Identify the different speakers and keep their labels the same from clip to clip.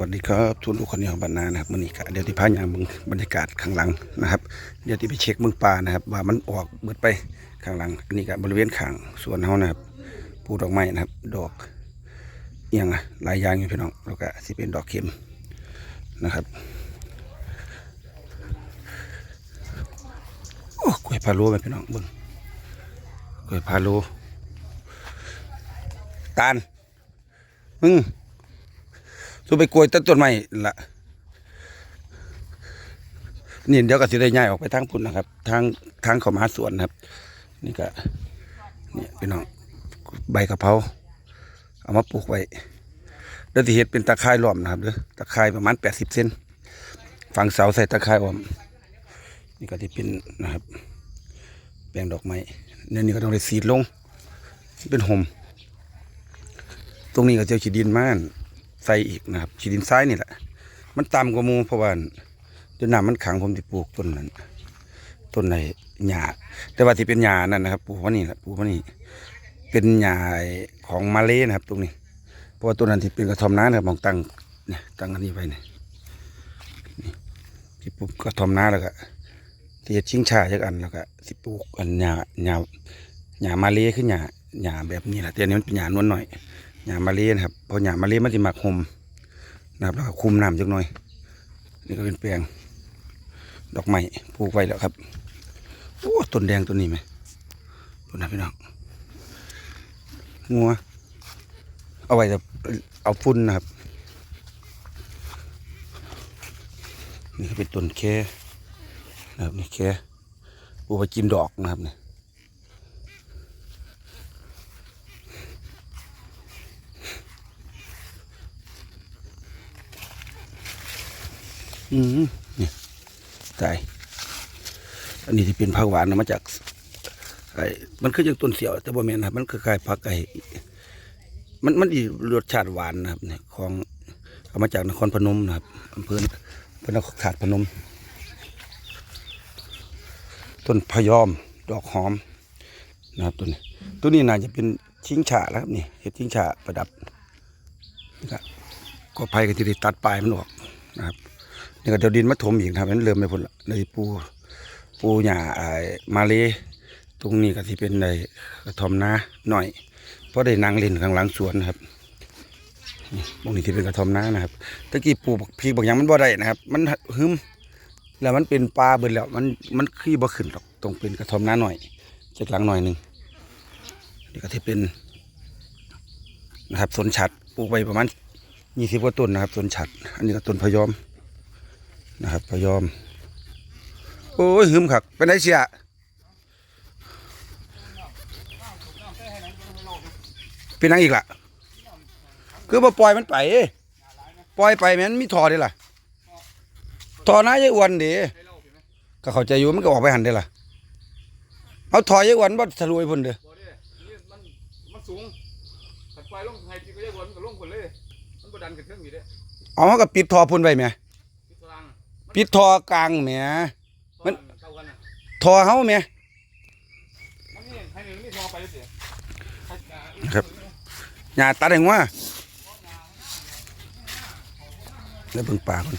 Speaker 1: วัสดีครับทุนลูกคนนี้ของบรรณานะครับมันนี้ก็เดี๋ยวที่พายางมึงบรรยากาศข้างหลังนะครับ เดี๋ยวที่ไปเช็คมืองป่านะครับ ว่ามันออกเบิดไปข้างหลัง อันนี้ก็บริเวณข้างสวนเฮานะครับปลูกดอกไม้นะครับ ดอกเอียงอะหลายอย่างอยู่พี่น้องแล้วก็สิเป็นดอกเข็มนะครับโอ้กล้วยพาโลไหมพี่น้องเบิ่งกล้วยพาโลตาลมึง สูไปกล้วยต้นต้นไม้ละนี่เดี๋ยวก็สิได้ย้ายออกไปทางพุ่นนะครับ ทางทางเขามาสวนครับ นี่ก็นี่พี่น้องใบกะเพราเอามาปลูกไว้แล้วที่เห็ดเป็นตะไคร้ล้อมนะครับเด้อตะไคร้ประมาณแปดสิบเซนฝังเสาใส่ตะไคร้อ้อมนี่ก็ที่เป็นนะครับ แปลงดอกไม้เนี่ยนี่ก็ต้องได้สีดลง เป็นห่มตรงนี้ก็จะเอาขีดินม่าน ใส่อีกนะครับขีดินทรายนี่แหละ มันต่ำกว่ามูเพราะว่าเดี๋ยวน้ำมันขังผมจะปลูกต้นนั้นต้นไหนหญ้าแต่ว่าที่เป็นหญ้านั่นนะครับปลูกว่านี่แหละปลูกว่านี่เป็นหญ้าของมาเลนะครับ ตรงนี้ เพราะว่าต้นนั้นที่เป็นกระท่อมน้านะครับมองตั้งเนี่ยตั้งอันนี้ไว้เนี่ยที่ปลูกกระท่อมน้าแล้วก็ที่จะชิงชาจักอันแล้วก็สิปลูกอันหญ้าหญ้าหญ้ามาเลคือหญ้าหญ้าแบบนี้แหละแต่อันนี้มันเป็นหญ้านวลหน่อย หญ้ามาเลนะครับพอหญ้ามาเลมันจะหมักหมนะครับแล้วคุมน้ำจักหน่อย นี่ก็เป็นแปลงดอกไม้ปลูกไว้แล้วครับโอ้ต้นแดงต้นนี้ไหมต้นนั้นพี่น้องงัวเอาไว้จะเอาฟุ้นนะครับ นี่ก็เป็นต้นแค่นะครับนี่แค่ปลูกไปจิ้มดอกนะครับเนี่ย อืมนี่ตายอันนี้ที่เป็นผักหวานนะมาจากไอ้มันคือจากต้นเสียว แต่บ่แม่นนะครับมันคือคล้ายผักไอ้มันมันอีรสชาติหวานนะครับเนี่ยของเอามาจากนครพนมนะครับอำเภออำเภอนครขาดพนม ต้นพยอมดอกหอมนะครับตัวนี้ตัวนี้น่าจะเป็นชิงฉาแล้วครับนี่เห็ดชิงฉาประดับนะครับก็ไผ่ก็จะได้ตัดปลายมันออกนะครับ นี่ก็เดี๋ยวดินมาถมอีกครับนั้นเริ่มไปพุ่นละเลยปูปูหญ้าไอ้มาเลตรงนี้ก็ที่เป็นในกระทอมนาหน่อย เพราะได้นางเล่นข้างหลังสวนครับตรงนี้ที่เป็นกระทอมนานะครับตะกี้ปลูกพริกบางอย่างมันบ่ได้นะครับ มันหึมแล้วมันเป็นปลาเบิดแล้ว มันมันขี้บ่ขึ้นหรอกตรงเป็นกระทอมนาหน่อยจากหลังหน่อยหนึ่งนี่ก็ที่เป็นนะครับสนฉัดปลูกไปประมาณยี่สิบกว่าต้นนะครับสนฉัด อันนี้ก็ต้นพยอม นะครับพยอม โอ้ยหึมขักเป็นไงเสียเป็นนังอีกล่ะ คือบ่ปล่อยมันไป ปล่อยไปมันมีทอเด้ล่ะทอน้ายายอ้วนด้ก็เข้าใจอยู่มันก็ออกไปหันเด้ล่ะเอาทอยายอ้วนบ่ทะลุไปพุ่นเด้อ
Speaker 2: บ่ได้นี่นมันสูงถัดไปลงไฮปีก็ได้บนก็ลงคนเลยมันบ่ดันขึ้นเครื่องอยู่เด้
Speaker 1: เอาเขาก็ปิดทอพุ่นไว้แหม ปิดทอกลางแหมมัน
Speaker 2: ท
Speaker 1: อเฮาแหมครับหญ้าตัดให้งัวแล้วเบิ่งป่าคน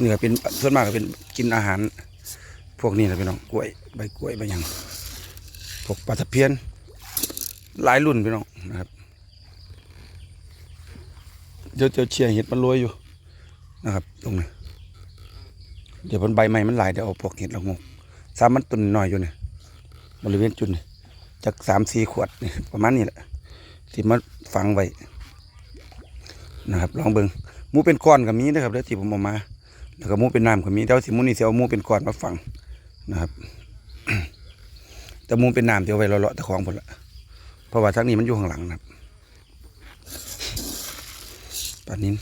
Speaker 1: นี่ก็เป็นส่วนมากก็เป็นกินอาหาร พวกนี้แหละพี่น้องกล้วยใบกล้วยใบหยังพวกปลาตะเพียนหลายรุ่นพี่น้องนะครับ เดี๋ยวเดี๋ยวเชียร์เห็ดมันโรยอยู่นะครับ ตรงนี้เดี๋ยวมันใบใหม่มันหลายเดี๋ยวเอาพวกเห็ดละงกสามมันตุนหน่อยอยู่เนี่ยบริเวณจุดนี่จากสามสี่ขวดนี่ประมาณนี้แหละที่มาฝังไว้นะครับ ลองเบิงหมูเป็นก้อนกับมีนะครับเดี๋ยวที่ผมเอามา แล้วก็มูเป็นน้ำกับมีเดี๋ยวสิมูนี่สิเอาหมูเป็นก้อนมาฝังนะครับแต่มูเป็นน้ำเดี๋ยวไว้เลาะๆแต่ของผลละเพราะว่าทั้งนี้มันอยู่ข้างหลังนะครับ ปลานิน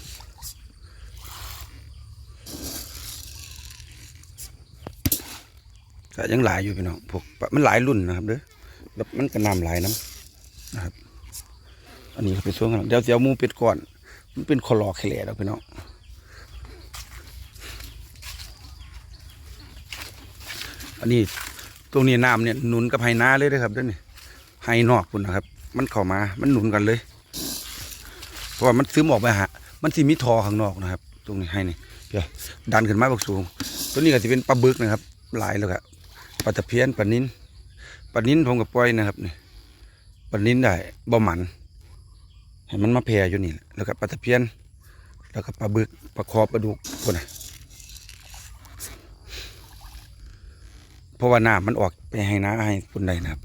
Speaker 1: ก็ยังหลายอยู่พี่น้องพวกมันหลายรุ่นนะครับเด้อแบบมันก็น้ำหลายน้ำนะครับ อันนี้ก็เป็นช่วงเดี๋ยวเดี๋ยวมูเป็นก้อน มันเป็นคอลอแคลแล้วพี่น้องอันนี้ตรงนี้น้ำเนี่ยหนุนกับไฮนาเลยนะครับเด้อนี่ไฮนอกคุณนะครับ มันเข้ามามันหนุนกันเลย เพราะว่ามันซึมออกไปหามันสิมีทอข้างนอกนะครับ ตรงนี้ให้นี่เดี๋ยวดันขึ้นมาบักสูง ตัวนี้ก็จะเป็นปลาบึกนะครับ หลายแล้วก็ปลาตะเพียนปลานิ้นปลานิ้นผมกับปล่อยนะครับนี่ปลานิ้นได้บ่หมันให้มันมาแพร่อยู่นี่แหละแล้วก็ปลาตะเพียน แล้วก็ปลาบึกปลาคอปลาดุกคนนะเพราะว่าน้ำมันออกไปให้น้าให้คนใดนะครับ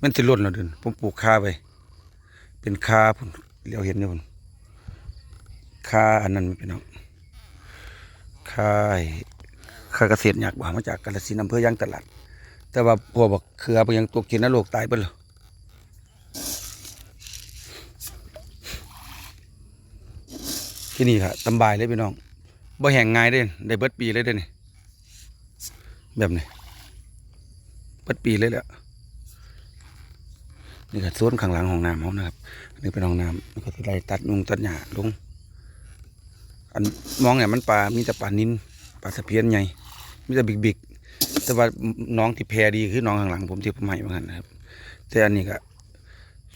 Speaker 1: มันสิล้นแล้วเดินผมปลูกคาไป เป็นคาผมเรียวเห็นอยู่ผม ค่าอันนั้นเป็นน้องคาไอ้คาเกษตรอยากว่ามาจากกาฬสินธุ์อำเภอยางตลาด แต่ว่าพวกบักเขือไปยังตัวกินนรกตายไปแล้วที่นี่ครับสำบายเลยพี่น้องบ่แห้งง่ายเด้ได้เบิดปีเลยเด้นี่แบบนี้เบิดปีเลยแหละนี่ก็โซนข้างหลังห้องน้ำเขานะครับอันนี้เป็นห้องน้ำแล้วก็ที่ไรตัดนุงตัดหญ้าลง อันมองเนี่ยมันปลา มีแต่ปลานินปลาสะเพียนใหญ่ มีแต่บิ๊กๆ แต่ว่าน้องที่แพรดีคือน้องข้างหลังผมที่ผมให้มากันนะครับ แต่อันนี้ก็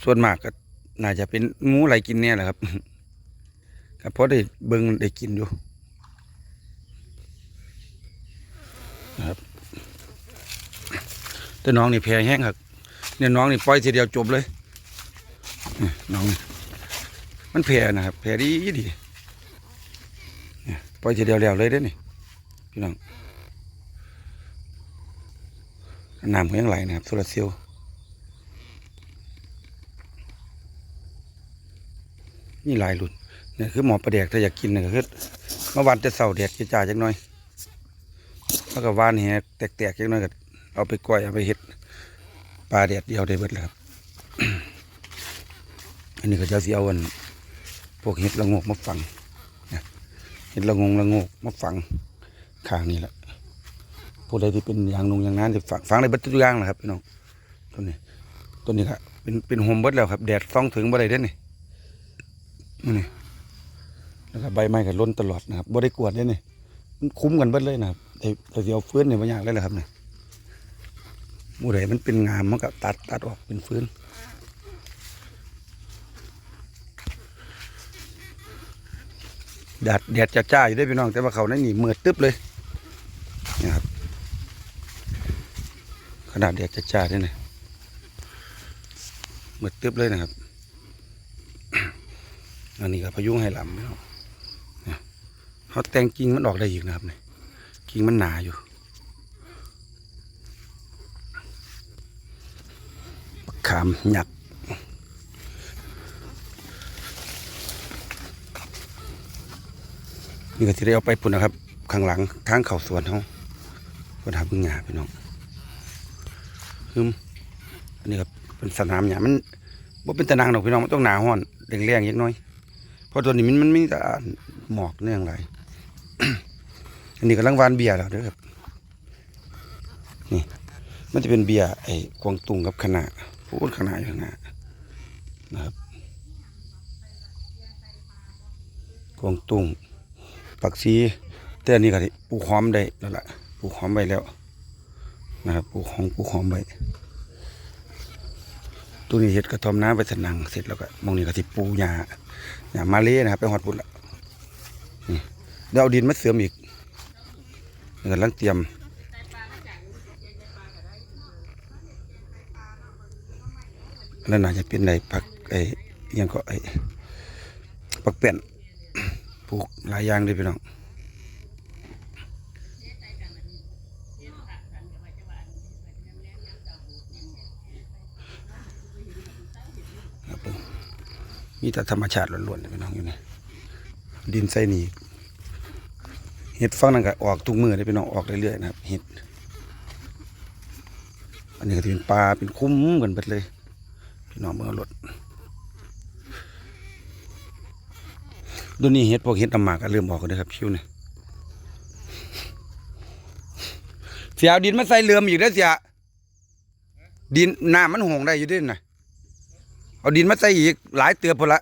Speaker 1: ส่วนมากก็น่าจะเป็นงูไหลกินเนี่ยแหละครับก็เพราะได้เบิ่งได้กินอยู่นะครับแต่น้องนี่แพรแห้งครับเนี่ยน้องนี่ปล่อยทีเดียวจบเลยน้องมันแพรนะครับแพรดีดี ปล่อยทีเดียวแล้วเลยเด้นี่พี่น้องน้ำก็ยังไหลนะครับโซลาเซลล์นี่หลายรุ่นเนี่ยคือหมอประเดกถ้าอยากกินเนี่ยก็คือเมื่อวานจะเสาแดดจะจ่าๆจักหน่อยแล้วก็วานแหแตกๆจักหน่อยก็เอาไปก้อยเอาไปเห็ดปลาแดดเดียวได้เบิดเลยครับอันนี้ก็จะเสียวันพวกเห็ดละงกมาฝัง เห็ดละงงละโงกมาฝังข้างนี้แหละผู้ใดที่เป็นยางนงอย่างนั้นจะฝังฝังในบัตทุกอย่างนะครับพี่น้องต้นนี้ต้นนี้ครับเป็นเป็นโฮมเบิดแล้วครับแดดส่องถึงบ่ได้เด้อนี่นี่แล้วก็ใบไม้ก็ล้นตลอดนะครับบ่ได้กวดเด้อนี่มันคุ้มกันเบิดเลยนะครับแต่แต่สิเอาฟื้นเนี่ยบ่ยากเลยแหละครับนี่หมู่ใดมันเป็นงามมันก็ตัดตัดออกเป็นฟื้น แดดแดดจ้าๆอยู่ได้พี่น้อง แต่ว่าเขาในนี่มืดตึ๊บเลยนี่ครับขนาดเด็กจะจ่าด้วยนะมืดตึ๊บเลยนะครับ อันนี้ก็พยุงให้ลำไม่เอาเนี่ยเขาแต่งกิ่งมันออกได้อีกนะครับเนี่ยกิ่งมันหนาอยู่ขามหยัก นี่ก็ที่ได้เอาไปปุ่นนะครับ ข้างหลังทางเขาสวนเขาก็ทำพึ่งหยาพี่น้องฮึมอันนี้ครับเป็นสนามหญ้ามันบ่เป็นตะนางดอกพี่น้องมันต้องหนาห้อนแรงๆยักน้อยเพราะตัวนี้มันมันไมีแต่หมอกเนื่องไรอันนี้กำลังวานเบียร์แล้วเด้อครับนี่มันจะเป็นเบียร์ไอ้กวางตุงกับขนาดพูดขนาอยู่ข้างหน้านะครับกวางตุง ปักซีแต่อันนี้ก็ปลูกหอมได้แล้วล่ะปลูกหอมไปแล้วนะครับปลูกหอมปลูกหอมไว้ตัวนี้เห็ดกระทอมน้ำไปสนังเสร็จแล้วก็มองนี่ก็สิปูหญ้าหญ้ามาเล่นะครับไปหอดปุ่นละนี่เดี๋ยวเอาดินมาเสริมอีกนี่กำลังเตรียมแล้วน่าจะเป็นในผักไอ้ยังก็ไอ้ผักเปลี่ยน ลูกหลายอย่างเลยพี่น้องครับผมมีแต่ธรรมชาติล้วนๆพี่น้องอยู่นี่ดินใส่นี่เห็ดฟังนั่นก็ออกทุกมือเลยพี่น้องออกเรื่อยๆนะครับเห็ดอันนี้ก็เป็นปลาเป็นคุ้มกันไปเลย พี่น้องเมื่อรถ ดูนี่เห็ดพวกเห็ดน้ำหมากก็เริ่มออกกันเลยครับคิวนี่เสียเอาดินมาใส่เรือมอีกแล้วเสียดินน้ำมันหงได้อยู่ด้วยนะเอาดินมาใส่อีกหลายเตือพอละ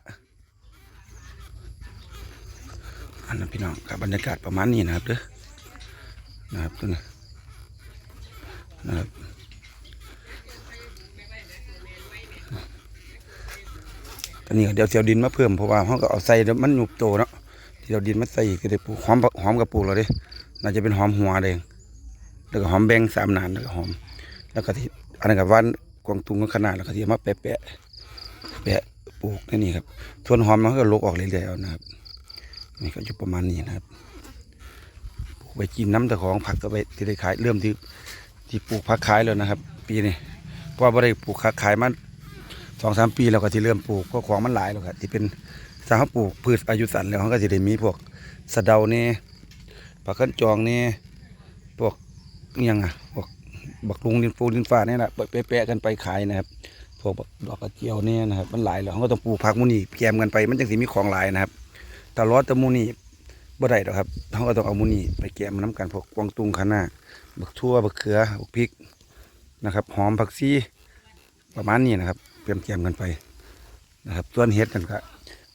Speaker 1: อันนั้นพี่น้องกับบรรยากาศประมาณนี้นะครับเด้อนะครับตัวนี้นะครับ อันนี้เดี๋ยวเจียวดินมาเพิ่มเพราะว่าเขาก็เอาใส่เดี๋ยวมันหยุบโตเนาะที่เราดินมาใส่ก็ได้ปลูกหอมหอมกับปลูกเราด้น่าจะเป็นหอมหัวเด้แล้วก็หอมแบงสามนานแล้วก็หอม แล้วก็ที่อันนั้นก็ว่านกวางตุงก็ขนาดแล้วก็ที่มาแปะแปะแปะปลูกในนี่ครับส่วนหอมมันก็ลกออกเรื่อยๆเอานะครับนี่ก็อยู่ประมาณนี้นะครับปลูกไปกินน้ำแต่ของผักก็ไปที่ได้ขายเริ่มที่ที่ปลูกผักขายแล้วนะครับ ปีนี้เพราะว่าบ่ได้ปลูกผักขายมา สองสามปีแล้วก็ที่เริ่มปลูกก็ของมันหลายแล้วครับที่เป็นถ้าเขาปลูกพืชอายุสั้นแล้วเขาก็จะได้มีพวกสะเดาเนี่ยผักขันจองเนี่ยพวกยังอะพวกบักลุงดินปูดินฟ้าเนี่ยนะไปแปะๆกันไปขายนะครับพวกดอกกระเจียวเนี่ยนะครับมันหลายแล้วเขาก็ต้องปลูกผักมูนี่แกมกันไป มันจังสิมีของหลายนะครับแต่รอดแต่มูนี่บ่ได้หรอกครับเขาก็ต้องเอามูนี่ไปแกมน้ำกันพวกกวางตุงคะน้าบักทั่วบักเขือบักพริกนะครับหอมผักซีประมาณนี้นะครับ แกมกันไปนะครับส่วนเห็ดนั่นก็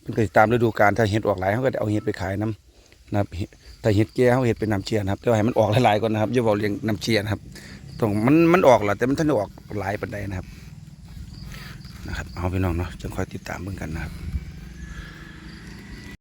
Speaker 1: มันก็ตามฤดูกาลถ้าเห็ดออกหลายเขาก็จะเอาเห็ดไปขายน้ำนะครับเห็ดแต่เห็ดแก่เขาเห็ดเป็นน้ำเชียนะครับแต่ว่าให้มันออกหลายๆก่อนนะครับอย่าบอกเรียงน้ำเชียนะครับตรงมันมันออกแหละแต่มันท่านออกหลายปันใดนะครับนะครับ เอาไปน้องเนาะจึงค่อยติดตามเบิ่งกันนะครับ